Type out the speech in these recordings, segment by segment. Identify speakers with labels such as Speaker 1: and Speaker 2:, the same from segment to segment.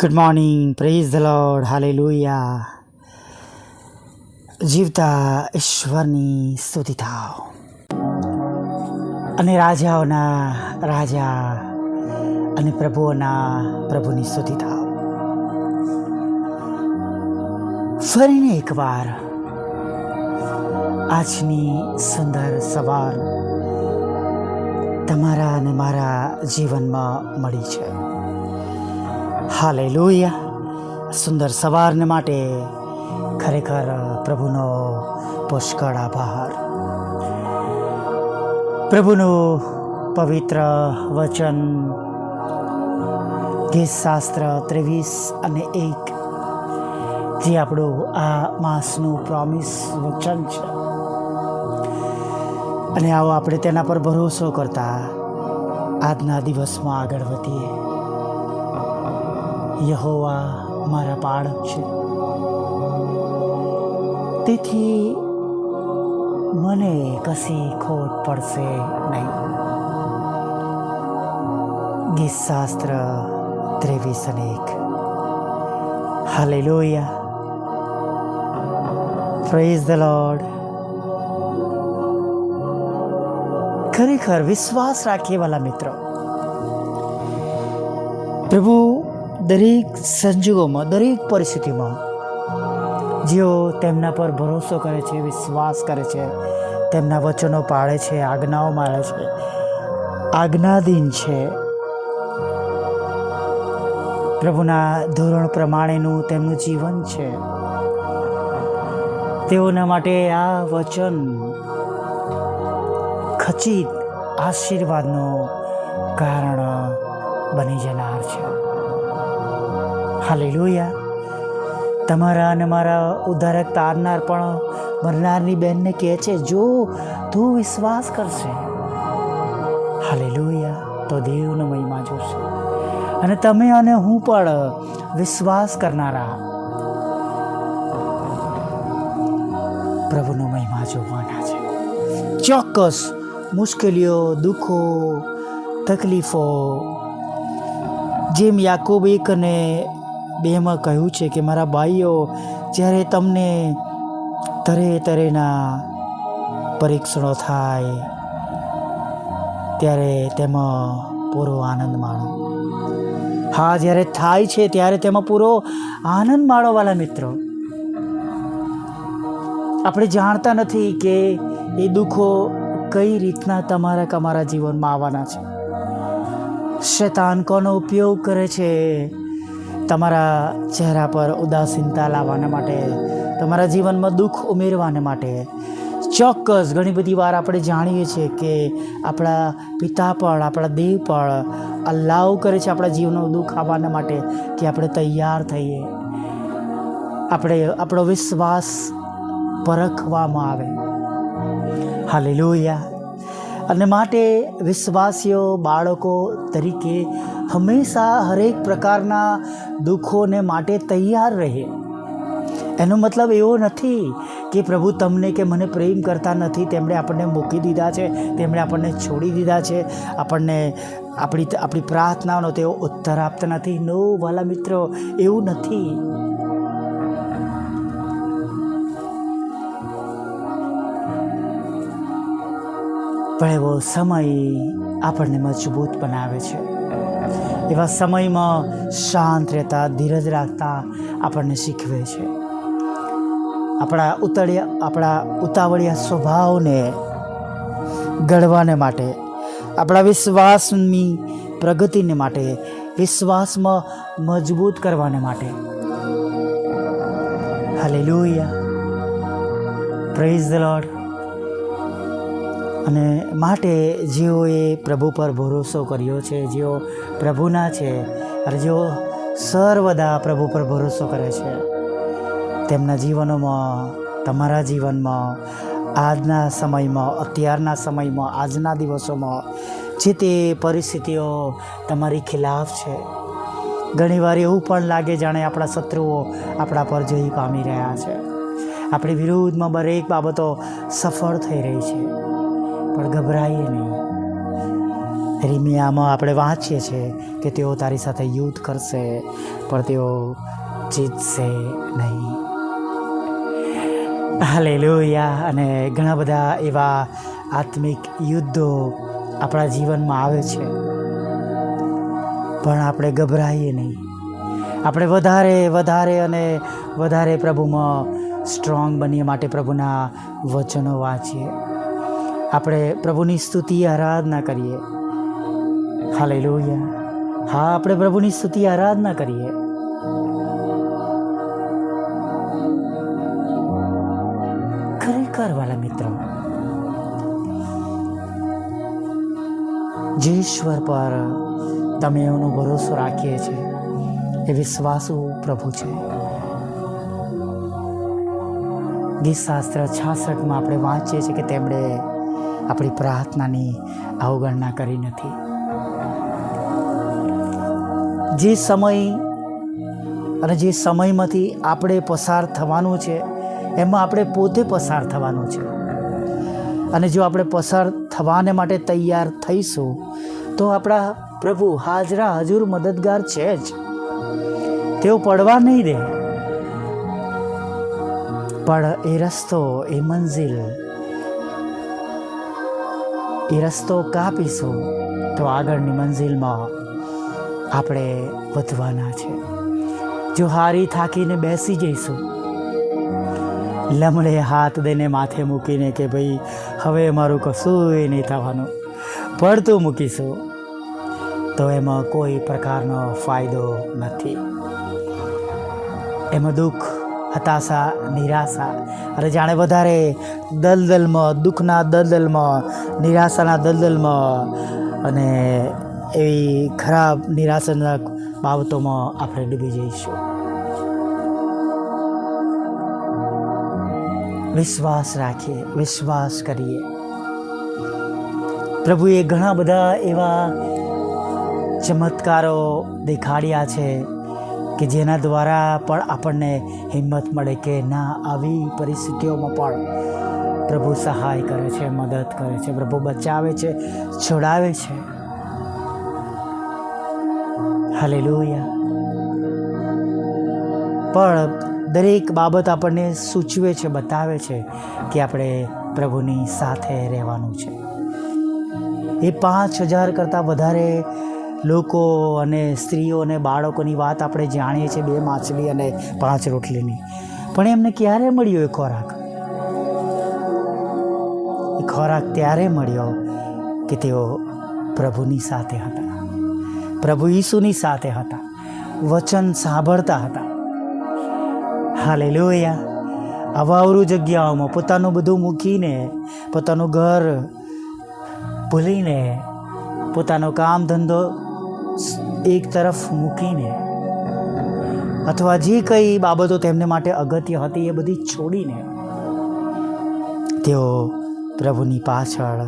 Speaker 1: Good morning praise the Lord hallelujah જીવતા ઈશ્વરની સ્તુતિ થાવ અને રાજાઓના રાજા અને પ્રભુઓના પ્રભુની સ્તુતિ થાવ ફરીને એકવાર આજની સુંદર સવાર તમારા અને મારા જીવનમાં મળી છે. હાલે સુંદર સવારને માટે ખરેખર પ્રભુનો પુષ્કળ આભાર. પ્રભુનું પવિત્ર વચન ગીતશાસ્ત્ર ત્રેવીસ અને એક, જે આપણું આ માસનું પ્રોમિસ વચન છે. અને આવો આપણે તેના પર ભરોસો કરતા આજના દિવસમાં આગળ વધીએ. યહોવા મારા બાળક છે. તેથી મને કશી ખોટ પડશે નહીં. ગીતશાસ્ત્ર ત્રેવીસ અને એક. હાલે લોહિયા પ્રેઝ ધ લોર્ડ ખરેખર વિશ્વાસ રાખીએ વાલા મિત્રો. પ્રભુ દરેક સંજોગોમાં, દરેક પરિસ્થિતિમાં જેઓ તેમના પર ભરોસો કરે છે, વિશ્વાસ કરે છે, તેમના વચનો પાળે છે, આજ્ઞાઓ માળે છે આજ્ઞાધીન છે, પ્રભુના ધોરણ પ્રમાણેનું તેમનું જીવન છે. તેઓના માટે આ વચન ખચિત આશીર્વાદનું કારણ બની જનાર છે. હાલેલુયા. તમારા અને મારા ઉદ્ધારક તારનાર પણ મરનારની બહેનને કહે છે, જો તું વિશ્વાસ કરશે. હાલેલુયા. તો દેવનો મહિમા જોશે. અને તમે અને હું પણ વિશ્વાસ કરનારા. પ્રભુનો મહિમા જોવાના છે. ચોક્કસ મુશ્કેલીઓ, દુઃખો, તકલીફો, જેમ યાકૂબ એક અને બેમાં કહ્યું છે કે મારા ભાઈઓ, જ્યારે તમને તરે તરેના પરીક્ષણો થાય, ત્યારે તેમાં પૂરો આનંદ માણો. હા, જ્યારે થાય છે, ત્યારે તેમાં પૂરો આનંદ માણોવાળા મિત્રો. આપણે જાણતા નથી કે એ દુઃખો કઈ રીતના તમારા તમારા જીવનમાં આવવાના છે. શેતાન કોનો ઉપયોગ કરે છે? તમારા ચહેરા પર ઉદાસીનતા લાવવાના માટે, તમારા જીવનમાં દુઃખ ઉમેરવાને માટે ચોક્કસ ઘણી બધી વાર આપણે જાણીએ છીએ કે આપણા પિતા પણ, આપણા દેવ પણ અલ્લાવ કરે છે આપણા જીવનનું દુઃખ આવવાના માટે કે આપણે તૈયાર થઈએ. આપણે આપણો વિશ્વાસ પરખવામાં આવે. હાલે અને માટે વિશ્વાસીઓ, બાળકો તરીકે હંમેશા હરેક પ્રકારના દુઃખોને માટે તૈયાર રહે. એનો મતલબ એવો નથી કે પ્રભુ તમને કે મને પ્રેમ કરતા નથી, તેમણે આપણને મૂકી દીધા છે, તેમણે આપણને છોડી દીધા છે, આપણને આપણી આપણી પ્રાર્થનાનો તેઓ ઉત્તર આપતા નથી. નો વાલા મિત્રો, એવું નથી. પણ એવો સમય આપણને મજબૂત બનાવે છે. એવા સમયમાં શાંત રહેતા, ધીરજ રાખતા આપણને શીખવે છે. આપણા ઉતળિયા, આપણા ઉતાવળિયા સ્વભાવને ઘડવાને માટે, આપણા વિશ્વાસની પ્રગતિને માટે, વિશ્વાસમાં મજબૂત કરવાને માટે. હાલે પ્રેઝ ધ લોર્ડ અને માટે જેઓએ પ્રભુ પર ભરોસો કર્યો છે, જેઓ પ્રભુના છે, અને જેઓ સર્વદા પ્રભુ પર ભરોસો કરે છે. તેમના જીવનોમાં, તમારા જીવનમાં, આજના સમયમાં, અત્યારના સમયમાં, આજના દિવસોમાં, જે તે પરિસ્થિતિઓ તમારી ખિલાફ છે. ઘણીવાર એવું પણ લાગે જાણે આપણા શત્રુઓ આપણા પર જય પામી રહ્યા છે. આપણી વિરુદ્ધમાં દરેક બાબતો સફળ થઈ રહી છે. પણ ગભરાઈએ નહીં. રીમિયામાં આપણે વાંચીએ છીએ કે તેઓ તારી સાથે યુદ્ધ કરશે, પણ તેઓ જીતશે નહીં. હાલેલુયા. અને ઘણા બધા એવા આત્મિક યુદ્ધો આપણા જીવનમાં આવે છે. પણ આપણે ગભરાઈએ નહીં. આપણે વધારે વધારે અને વધારે પ્રભુમાં સ્ટ્રોંગ બનીએ માટે પ્રભુના વચનો વાંચીએ. આપણે પ્રભુની સ્તુતિ આરાધના કરીએ. હાલેલુયા. હા, આપણે પ્રભુની સ્તુતિ આરાધના કરીએ. ખરેખર વાલા મિત્રો, જે ઈશ્વર પર તમે એનો ભરોસો રાખીએ છીએ એ વિશ્વાસુ પ્રભુ છે. ગીતશાસ્ત્ર છાસઠમાં આપણે વાંચીએ છીએ કે તેમણે આપણી પ્રાર્થનાની અવગણના કરી નથી. જે સમય અને જે સમયમાંથી આપણે પસાર થવાનું છે, એમાં આપણે પોતે પસાર થવાનું છે. અને જો આપણે પસાર થવાને માટે તૈયાર થઈશું, તો આપણા પ્રભુ હાજરા હજુર મદદગાર છે જ. તેઓ પડવા નહીં દે. પણ એ રસ્તો, એ મંઝિલ એ રસ્તો કાપીશું તો આગળની મંઝિલમાં આપણે વધવાના છે. જો હારી થાકીને બેસી જઈશું લમડે હાથ દઈને માથે મૂકીને કે ભાઈ, હવે મારું કશું નહીં થવાનું પડતું મૂકીશું, તો એમાં કોઈ પ્રકારનો ફાયદો નથી. એમાં દુઃખ હતાશા, નિરાશા. અને જાણે વધારે દલદલમાં, દુઃખના દલદલમાં, નિરાશાના દલદલમાં અને એવી ખરાબ, નિરાશાજનક બાબતોમાં આપણે ડૂબી જઈશું. વિશ્વાસ રાખીએ, વિશ્વાસ કરીએ. પ્રભુએ ઘણા બધા એવા ચમત્કારો દેખાડ્યા છે. કે જેના દ્વારા પણ આપણને હિંમત મળે કે ના, આવી પરિસ્થિતિઓમાં પણ પ્રભુ સહાય કરે છે, મદદ કરે છે, પ્રભુ બચાવે છે, છોડાવે છે. હાલેલુયા. પણ દરેક બાબત આપણને સૂચવે છે, બતાવે છે કે આપણે પ્રભુની સાથે રહેવાનું છે. એ પાંચ હજાર કરતાં વધારે લોકો અને સ્ત્રીઓ અને બાળકોની વાત આપણે જાણીએ છીએ બે માછલી અને પાંચ રોટલીની. પણ એમને ક્યારે મળ્યો એ ખોરાક? એ ખોરાક ત્યારે મળ્યો કે તેઓ પ્રભુની સાથે હતા. પ્રભુ ઈસુની સાથે હતા. વચન સાંભળતા હતા. હાલે લોહિયા અવાવરું જગ્યાઓમાં પોતાનું બધું મૂકીને, પોતાનું ઘર ભૂલીને, પોતાનો કામ ધંધો એક તરફ મૂકીને અથવા જે કંઈ બાબતો તેમને માટે અગત્ય હતી એ બધી છોડીને તેઓ પ્રભુની પાછળ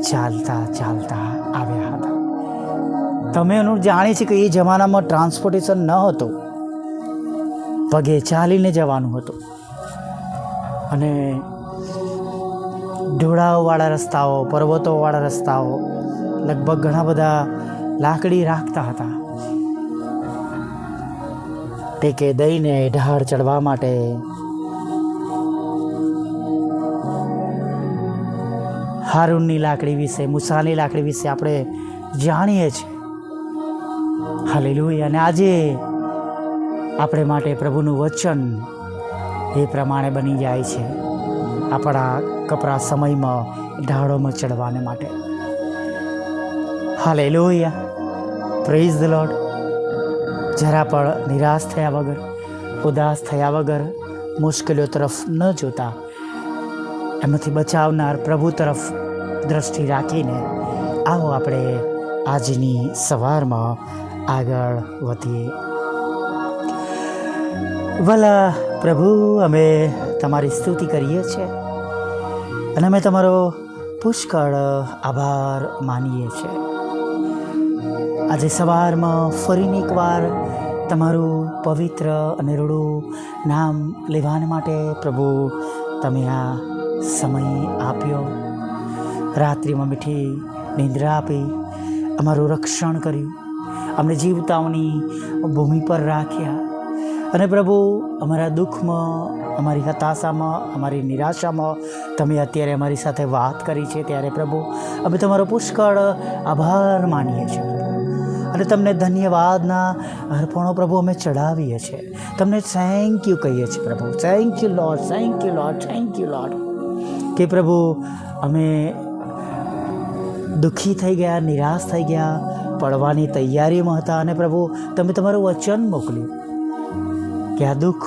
Speaker 1: ચાલતા ચાલતા આવ્યા હતા. તમે એનું જાણી છે કે એ જમાનામાં ટ્રાન્સપોર્ટેશન ન હતું. પગે ચાલીને જવાનું હતું. અને ઢોળાવવાળા રસ્તાઓ, પર્વતોવાળા રસ્તાઓ, લગભગ ઘણા બધા લાકડી રાખતા હતા. ટેકે દઈને ઢાળ ચડવા માટે હારૂનની લાકડી વિશે, મુસાની લાકડી વિશે આપણે જાણીએ છીએ. હાલેલુયા. અને આજે આપણે માટે પ્રભુનું વચન એ પ્રમાણે બની જાય છે. આપણા કપરા સમયમાં ઢાળોમાં ચડવાને માટે. હાલે લોહિયા પ્રેઝ ધ લોડ જરા પણ નિરાશ થયા વગર, ઉદાસ થયા વગર મુશ્કેલીઓ તરફ ન જોતા. એમાંથી બચાવનાર પ્રભુ તરફ દ્રષ્ટિ રાખીને આવો આપણે આજની સવારમાં આગળ વધીએ. ભલા પ્રભુ, અમે તમારી સ્તુતિ કરીએ છીએ અને અમે તમારો પુષ્કળ આભાર માનીએ છીએ. આજે સવારમાં ફરીને એકવાર તમારું પવિત્ર અને રૂડું નામ લેવાને માટે પ્રભુ, તમે આ સમય આપ્યો. રાત્રિમાં મીઠી નિંદ્રા આપી, અમારું રક્ષણ કર્યું. અમને જીવતાઓની ભૂમિ પર રાખ્યા. અને પ્રભુ, અમારા દુઃખમાં, અમારી હતાશામાં, અમારી નિરાશામાં તમે અત્યારે અમારી સાથે વાત કરી છે ત્યારે પ્રભુ, અમે તમારો પુષ્કળ આભાર માનીએ છીએ. અને તમને ધન્યવાદના અર્પણો પ્રભુ અમે ચડાવીએ છીએ. તમને થેન્ક યુ કહીએ છીએ પ્રભુ. Thank you Lord thank you Lord thank you Lord કે પ્રભુ, અમે દુઃખી થઈ ગયા, નિરાશ થઈ ગયા, પડવાની તૈયારીમાં હતા અને પ્રભુ, તમે તમારું વચન મોકલ્યું કે આ દુઃખ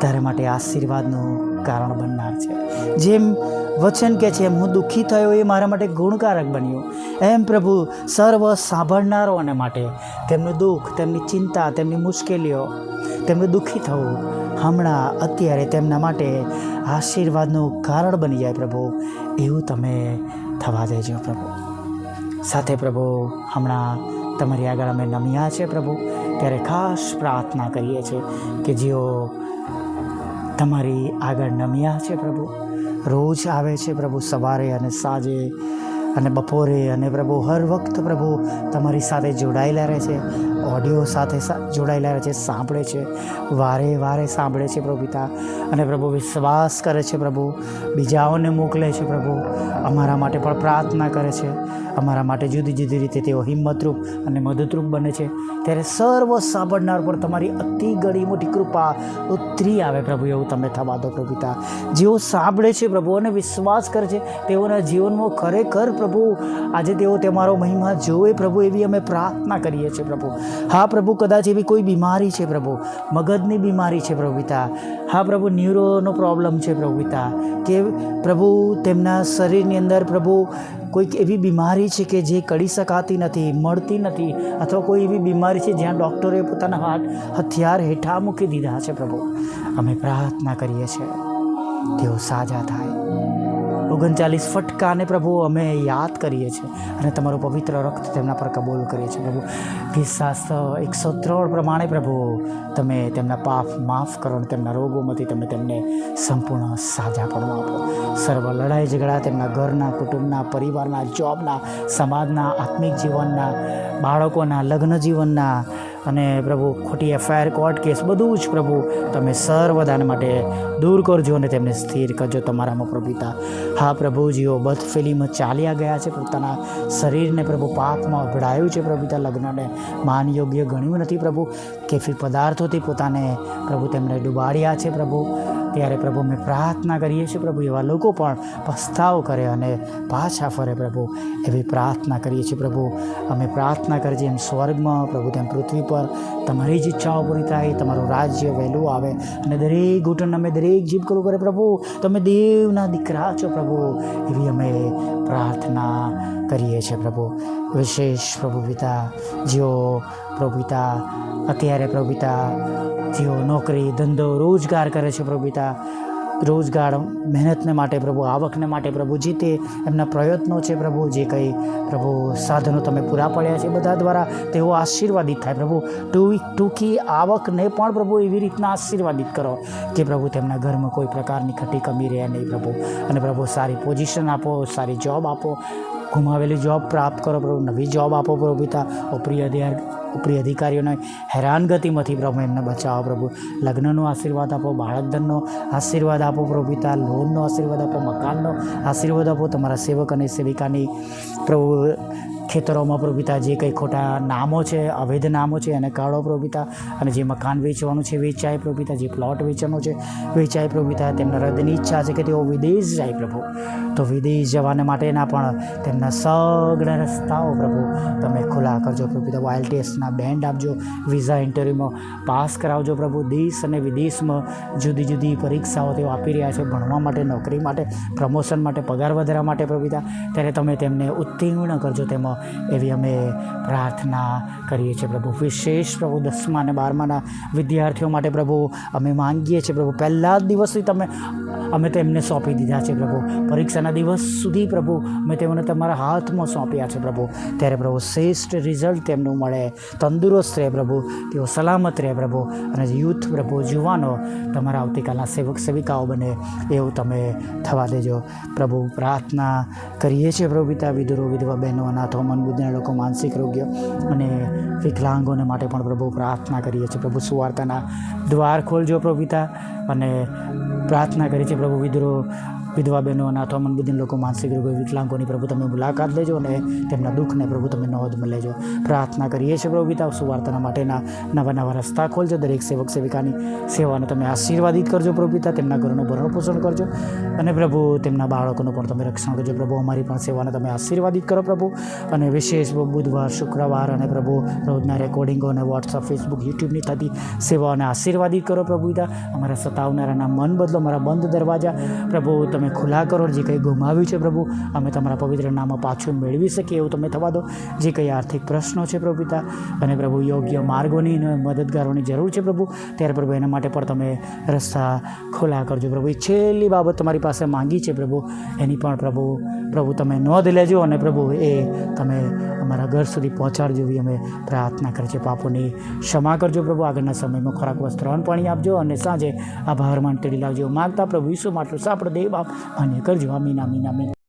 Speaker 1: તારા માટે આશીર્વાદનું કારણ બનનાર છે. જેમ વચન કે છે એમ હું દુઃખી થયો એ મારા માટે ગુણકારક બન્યું. એમ પ્રભુ સર્વ સાંભળનારોને માટે તેમનું દુઃખ, તેમની ચિંતા, તેમની મુશ્કેલીઓ, તેમનું દુઃખી થવું હમણાં અત્યારે તેમના માટે આશીર્વાદનું કારણ બની જાય પ્રભુ. એવું તમે થવા દેજો પ્રભુ. સાથે પ્રભુ, હમણાં તમારી આગળ અમે નમ્યા છે પ્રભુ. ત્યારે ખાસ પ્રાર્થના કરીએ છીએ કે જેઓ તમારી આગળ નમ્યા છે પ્રભુ. રોજ આવે છે પ્રભુ સવારે અને સાંજે અને બપોરે અને પ્રભુ હર વખત પ્રભુ તમારી સાથે જોડાયેલા રહે છે. ઓડિયો સાથે જોડાયેલા છે, સાંભળે છે, વારે વારે સાંભળે છે પ્રભુ પિતા. અને પ્રભુ વિશ્વાસ કરે છે પ્રભુ. બીજાઓને મોકલે છે પ્રભુ. અમારા માટે પણ પ્રાર્થના કરે છે. અમારા માટે જુદી જુદી રીતે તેઓ હિંમતરૂપ અને મદદરૂપ બને છે. ત્યારે સર્વ સાંભળનાર પર તમારી અતિ ગળી મોટી કૃપા ઉતરી આવે પ્રભુ એવું તમે થવા દો પ્રભુ પિતા. જેઓ સાંભળે છે પ્રભુ અને વિશ્વાસ કરે છે, તેઓના જીવનમાં ખરેખર પ્રભુ, આજે તેઓ તમારો મહિમા જોવે પ્રભુ એવી અમે પ્રાર્થના કરીએ છીએ પ્રભુ. હા પ્રભુ, કદાચ એવી કોઈ બીમારી છે પ્રભુ, મગજની બીમારી છે પ્રભુ પિતા. હા પ્રભુ, ન્યુરોનો પ્રોબ્લેમ છે પ્રભુ પિતા. કે પ્રભુ, તેમના શરીરની અંદર પ્રભુ કોઈક એવી બીમારી છે કે જે કરી શકાતી નથી, મળતી નથી, અથવા કોઈ એવી બીમારી છે જ્યાં ડૉક્ટરે પોતાના હાથ, હથિયાર હેઠા મૂકી દીધા છે પ્રભુ. અમે પ્રાર્થના કરીએ છીએ, તેઓ સાજા થાય. ઓગણચાલીસ ફટકાને પ્રભુ અમે યાદ કરીએ છીએ અને તમારું પવિત્ર રક્ત તેમના પર કબૂલ કરીએ છીએ પ્રભુ. ગીતશાસ્ત્ર એકસો ત્રણ પ્રમાણે પ્રભુ, તમે તેમના પાપ માફ કરો અને તેમના રોગોમાંથી તમે તેમને સંપૂર્ણ સાજા પણ આપો. સર્વ લડાઈ ઝઘડા તેમના ઘરના, કુટુંબના, પરિવારના, જોબના, સમાજના, આત્મિક જીવનના, બાળકોના, લગ્ન જીવનના અને પ્રભુ ખોટી એફઆઈઆર, કોર્ટ કેસ બધું જ પ્રભુ તમે સર્વદાન માટે દૂર કરજો અને તેમને સ્થિર કરજો તમારામાં પ્રભુ પિતા. હા પ્રભુજીઓ બદફેલીમાં ચાલ્યા ગયા છે. પોતાના શરીરને પ્રભુ પાપમાં અભડાયું છે પ્રભુ લગ્નને માન યોગ્ય ગણ્યું નથી પ્રભુ. કેફી પદાર્થોથી પોતાને પ્રભુ તેમણે ડુબાડ્યા છે પ્રભુ. ત્યારે પ્રભુ અમે પ્રાર્થના કરીએ છીએ, પ્રભુ એવા લોકો પણ પસ્તાવ કરે અને પાછા ફરે પ્રભુ. એવી પ્રાર્થના કરીએ છીએ પ્રભુ. અમે પ્રાર્થના કરીએ એમ સ્વર્ગમાં, પ્રભુ તેમ પૃથ્વી પર. તમારી જ ઈચ્છાઓ પૂરી થાય, તમારું રાજ્ય વહેલું આવે અને દરેક ઘૂંટણ અમે દરેક જીભ કરું કરે પ્રભુ. તમે દેવના દીકરા છો પ્રભુ. એવી અમે પ્રાર્થના કરીએ છીએ પ્રભુ. વિશેષ પ્રભુ પિતા, જેઓ પ્રભુ પિતા, અત્યારે પ્રભુ પિતા, જેઓ નોકરી, ધંધો રોજગાર કરે છે પ્રભુ પિતા. રોજગાર મહેનતને માટે પ્રભુ, આવકને માટે પ્રભુ જે તે એમના પ્રયત્નો છે પ્રભુ, જે કંઈ પ્રભુ સાધનો તમે પૂરા પડ્યા છે બધા દ્વારા તેઓ આશીર્વાદિત થાય. પ્રભુ ટૂંકી આવકને પણ પ્રભુ એવી રીતના આશીર્વાદિત કરો કે પ્રભુ તેમના ઘરમાં કોઈ પ્રકારની ખટી કમી રહે નહીં પ્રભુ. અને પ્રભુ સારી પોઝિશન આપો, સારી જોબ આપો ગુમાવેલી જોબ પ્રાપ્ત કરો, પ્રભુ, નવી જોબ આપો, પ્રભુ પિતા. ઉપરી અધિકાર, ઉપરી અધિકારીઓને હેરાનગતિમાંથી પ્રભુ એમને બચાવો, પ્રભુ. લગ્નનો આશીર્વાદ આપો, બાળકધનનો આશીર્વાદ આપો, પ્રભુ પિતા. લોનનો આશીર્વાદ આપો, મકાનનો આશીર્વાદ આપો. તમારા સેવક અને સેવિકાની પ્રભુ ખેતરોમાં પ્રભુતા જે કંઈ ખોટા નામો છે, અવૈધ નામો છે, એને કાઢો પ્રભુતા અને જે મકાન વેચવાનું છે, વેચાય પ્રભુતા જે પ્લોટ વેચવાનો છે, વેચાય પ્રભુતા તેમના હૃદયની ઈચ્છા છે કે તેઓ વિદેશ જાય પ્રભુ. તો વિદેશ જવાને માટેના પણ તેમના સગળા રસ્તાઓ પ્રભુ તમે ખુલ્લા કરજો પ્રભુતા વાઇલ્ડ ટેસ્ટના બેન્ડ આપજો. વિઝા ઇન્ટરવ્યૂમાં પાસ કરાવજો પ્રભુ. દેશ અને વિદેશમાં જુદી જુદી પરીક્ષાઓ તેઓ આપી રહ્યા છે. ભણવા માટે, નોકરી માટે પ્રમોશન માટે, પગાર વધારા માટે પ્રભુતા ત્યારે તમે તેમને ઉત્તીર્ણ કરજો. તેમાં એવી અમે પ્રાર્થના કરીએ છીએ પ્રભુ. વિશેષ પ્રભુ દસમા અને બારમાના વિદ્યાર્થીઓ માટે પ્રભુ અમે માંગીએ છીએ પ્રભુ. પહેલા જ દિવસથી તમે અમે તેમને સોંપી દીધા છે પ્રભુ. પરીક્ષાના દિવસ સુધી પ્રભુ અમે તેમને તમારા હાથમાં સોંપ્યા છે પ્રભુ. ત્યારે પ્રભુ શ્રેષ્ઠ રિઝલ્ટ તેમનું મળે, તંદુરસ્ત રહે પ્રભુ. તેઓ સલામત રહે પ્રભુ. અને યુથ પ્રભુ, યુવાનો, તમારા આવતીકાલના સેવક સેવિકાઓ બને એવું તમે થવા દેજો. પ્રભુ પ્રાર્થના કરીએ છીએ પ્રભુ પિતા, વિધુરો, વિધવા, બહેનો, અનાથો મનબુદ્ધિના લોકો માનસિક રોગ્ય અને વિકલાંગોને માટે પણ પ્રભુ પ્રાર્થના કરીએ છીએ. પ્રભુ સુવાર્તાના દ્વાર ખોલજો પ્રભુ પિતા અને પ્રાર્થના કરી છે પ્રભુ વિદ્રો વિધવા બહેનો અને અથવા મનબુદ્ધિન લોકો માનસિક રોગો વિકલાંગોની પ્રભુ તમે મુલાકાત લેજો અને તેમના દુઃખને પ્રભુ તમે નોંધ લેજો પ્રાર્થના કરીએ છીએ પ્રભુ પિતા, સુવાર્તાના માટેના નવા નવા રસ્તા ખોલજો, દરેક સેવક, સેવિકાની સેવાને તમે આશીર્વાદિત કરજો પ્રભુ પિતા, તેમના ઘરનું ભરણ પોષણ કરજો અને પ્રભુ તેમના બાળકોનું પણ તમે રક્ષણ કરજો. પ્રભુ, અમારી પણ સેવાને તમે આશીર્વાદિત કરો પ્રભુ અને વિશેષ બુધવાર, શુક્રવાર અને પ્રભુ રોજના રેકોર્ડિંગો અને વોટ્સઅપ ફેસબુક યુટ્યુબની થતી સેવાઓને આશીર્વાદિત કરો પ્રભુ પિતા. અમારા સતાવનારાના મન બદલો, અમારા બંધ દરવાજા પ્રભુ તમે ખુલ્લા કરો, જે કંઈ ગુમાવ્યું છે પ્રભુ, અમે તમારા પવિત્ર નામમાં પાછું મેળવી શકીએ એવું તમે થવા દો. જે કંઈ આર્થિક પ્રશ્નો છે પ્રભુ પિતા, અને પ્રભુ યોગ્ય માર્ગોની મદદગારોની જરૂર છે પ્રભુ, ત્યારે પ્રભુ એના માટે પણ તમે રસ્તા ખુલ્લા કરજો. પ્રભુ છેલ્લી બાબત તમારી પાસે માંગી છે પ્રભુ, એની પણ પ્રભુ પ્રભુ તમે નોંધ લેજો અને પ્રભુ એ તમે અમારા ઘર સુધી પહોંચાડજો એવી અમે પ્રાર્થના કરીએ છીએ પાપોની ક્ષમા કરજો પ્રભુ, આગળના સમયમાં ખોરાક, વસ્ત્ર પાણી આપજો અને સાંજે આભાર માન તેડી લાવજો. માગતા પ્રભુ ઈસુ માટલું સાંપડો દેવ બાપ માન્ય કરજો આમીન આમીન આમીન